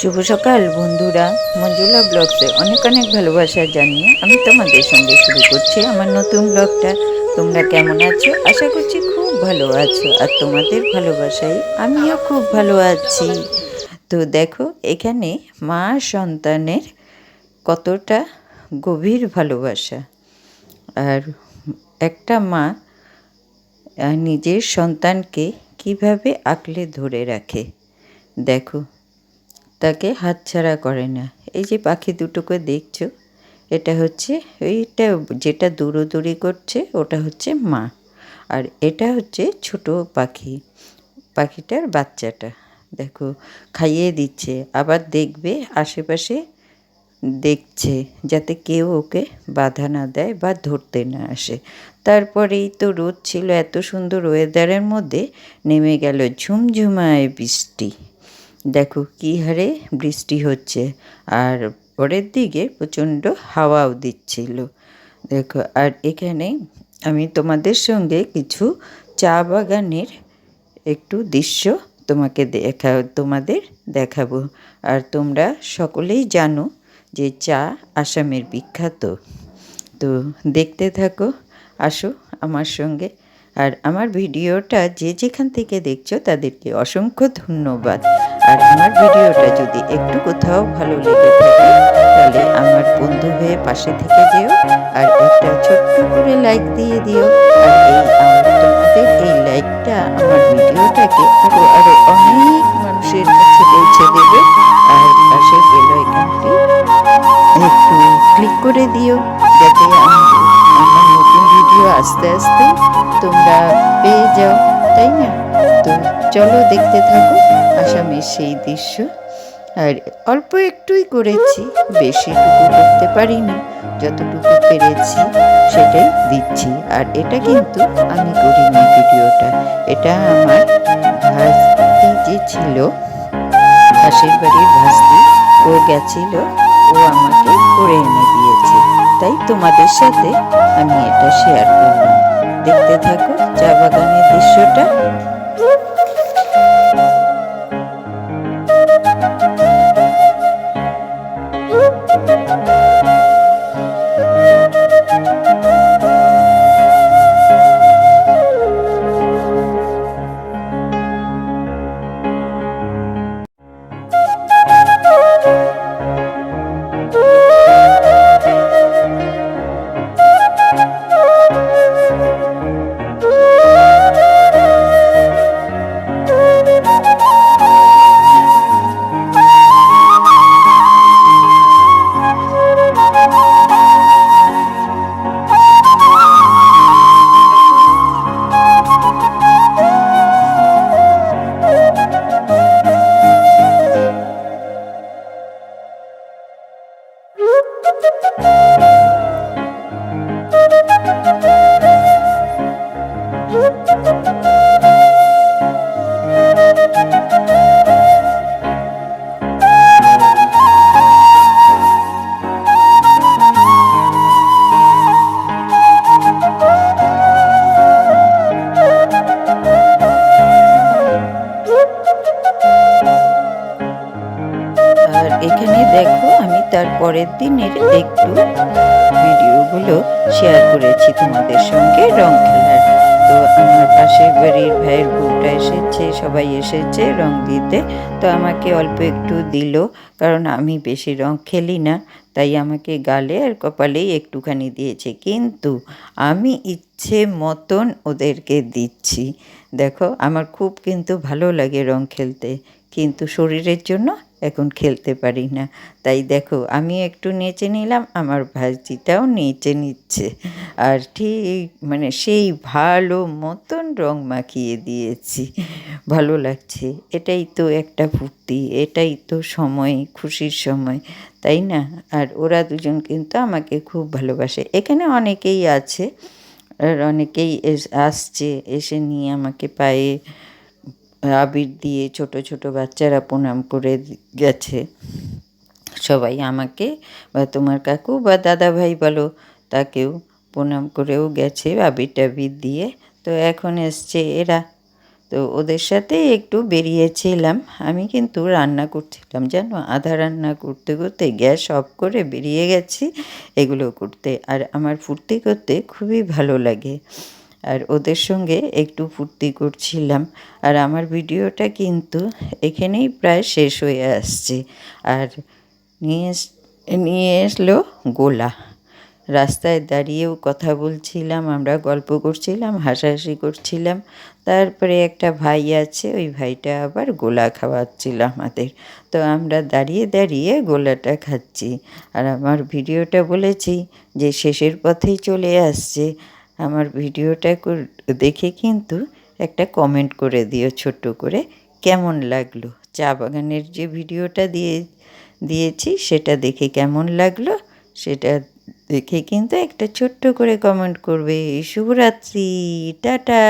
শুভ সকাল, বন্ধুরা। মঞ্জুলা ব্লগসে অনেক অনেক ভালোবাসা জানিয়ে আমি তোমাদের সঙ্গে শুরু করছি আমার নতুন ব্লগটা। তোমরা কেমন আছো? আশা করছি খুব ভালো আছো। আর তোমাদের ভালোবাসায় আমিও খুব ভালো আছি। তো দেখো, এখানে মা সন্তানের কতটা গভীর ভালোবাসা। আর একটা মা নিজের সন্তানকে কীভাবে আঁকলে ধরে রাখে। দেখো তাকে হাতছাড়া করে না। এই যে পাখি দুটোকে দেখছ, এটা হচ্ছে এইটা যেটা দৌড়োদৌড়ি করছে, ওটা হচ্ছে মা। আর এটা হচ্ছে ছোট পাখি, পাখিটার বাচ্চাটা। দেখো, খাইয়ে দিচ্ছে, আবার দেখবে আশেপাশে দেখছে, যাতে কেউ ওকে বাধা না দেয় বা ধরতে না আসে। তারপরেই তো রোদ ছিল, এত সুন্দর ওয়েদারের মধ্যে নেমে গেল ঝুমঝুমায় বৃষ্টি। দেখো কী হারে বৃষ্টি হচ্ছে। আর পরের দিকে প্রচণ্ড হাওয়াও দিচ্ছিল। দেখো, আর এখানে আমি তোমাদের সঙ্গে কিছু চা বাগানের একটু দৃশ্য তোমাকে দেখা, তোমাদের দেখাবো। আর তোমরা সকলেই জানো যে চা আসামের বিখ্যাত। তো দেখতে থাকো, আসো আমার সঙ্গে আর আমার ভিডিওটা যে যেখান থেকে দেখছ তাদেরকে অসংখ্য ধন্যবাদ। আর আমার ভিডিওটা যদি একটু কোথাও ভালো লেগে থাকে, তাহলে আমার বন্ধু হয়ে পাশে থেকে যেও, আর একটা ছোট্ট করে লাইক দিয়ে দিও, আর এই আমার ভিডিও আস্তে আস্তে তোমরা পেয়ে যাও, তাই না? তো চলো দেখতে থাকো আসামের সেই দৃশ্য। আর অল্প একটুই করেছি বেশিটুকু করতে পারিনি, যতটুকু পেরেছি সেটাই দিচ্ছি। আর এটা কিন্তু আমি করিনি ভিডিওটা, এটা আমার ভাস্তি যে ছিল, পাশের বাড়ির ভাস্তি, ও গেছিল, ও আমাকে করে এনে দিয়েছে। তাই তোমাদের সাথে আমি এটা শেয়ার করলাম। দেখতে থাকো চা বাগানের দৃশ্যটা। এখানে দেখো আমি তার পরের দিনের একটু ভিডিওগুলো শেয়ার করেছি তোমাদের সঙ্গে রং খেলার। তো আমার পাশের বাড়ির ভাইয়ের বউটা এসেছে, সবাই এসেছে রং দিতে। তো আমাকে অল্প একটু দিল, কারণ আমি বেশি রং খেলি না, তাই আমাকে গালে আর কপালেই একটুখানি দিয়েছে। কিন্তু আমি ইচ্ছে মতন ওদেরকে দিচ্ছি। দেখো, আমার খুব কিন্তু ভালো লাগে রং খেলতে। কিন্তু শরীরের জন্য এখন খেলতে পারি না। তাই দেখো, আমি একটু নেচে নিলাম, আমার ভাজিটাও নেচে নিচ্ছে। আর ঠিক মানে সেই ভালো মতন রং মাখিয়ে দিয়েছি। ভালো লাগছে, এটাই তো একটা ফুর্তি, এটাই তো সময়, খুশির সময়, তাই না? আর ওরা দুজন কিন্তু আমাকে খুব ভালোবাসে। এখানে অনেকেই আছে, আর অনেকেই আসছে, এসে নিয়ে আমাকে পায়ে আবির দিয়ে ছোট ছোট বাচ্চারা প্রণাম করে গেছে। সবাই আমাকে বা তোমার কাকু বা দাদা ভাই বলো, তাকেও প্রণাম করেও গেছে আবির টাবির দিয়ে। তো এখন এসছে এরা। তো ওদের সাথে একটু বেরিয়েছিলাম। আমি কিন্তু রান্না করছিলাম, জানো? আধা রান্না করতে করতে গ্যাস অফ করে বেরিয়ে গেছি এগুলো করতে। আর আমার ফুর্তি করতে খুবই ভালো লাগে। আর ওদের সঙ্গে একটু ফুর্তি করছিলাম। আর আমার ভিডিওটা কিন্তু এখানেই প্রায় শেষ হয়ে আসছে। আর নিয়ে নিয়ে এসলো গোলা। রাস্তায় দাঁড়িয়েও কথা বলছিলাম, আমরা গল্প করছিলাম, হাসাহাসি করছিলাম। তারপরে একটা ভাই আছে, ওই ভাইটা আবার গোলা খাওয়াচ্ছিল আমাদের। তো আমরা দাঁড়িয়ে দাঁড়িয়ে গোলাটা খাচ্ছি। আর আমার ভিডিওটা বলেছি যে শেষের পথেই চলে আসছে। আমার ভিডিওটা দেখে কিন্তু একটা কমেন্ট করে দিও ছোট্ট করে, কেমন লাগল? চা বাগানের যে ভিডিওটা দিয়ে, দিয়েছি সেটা দেখে কেমন লাগল? সেটা দেখে কিন্তু একটা ছোট্ট করে কমেন্ট করবে। শুভরাত্রি, টাটা!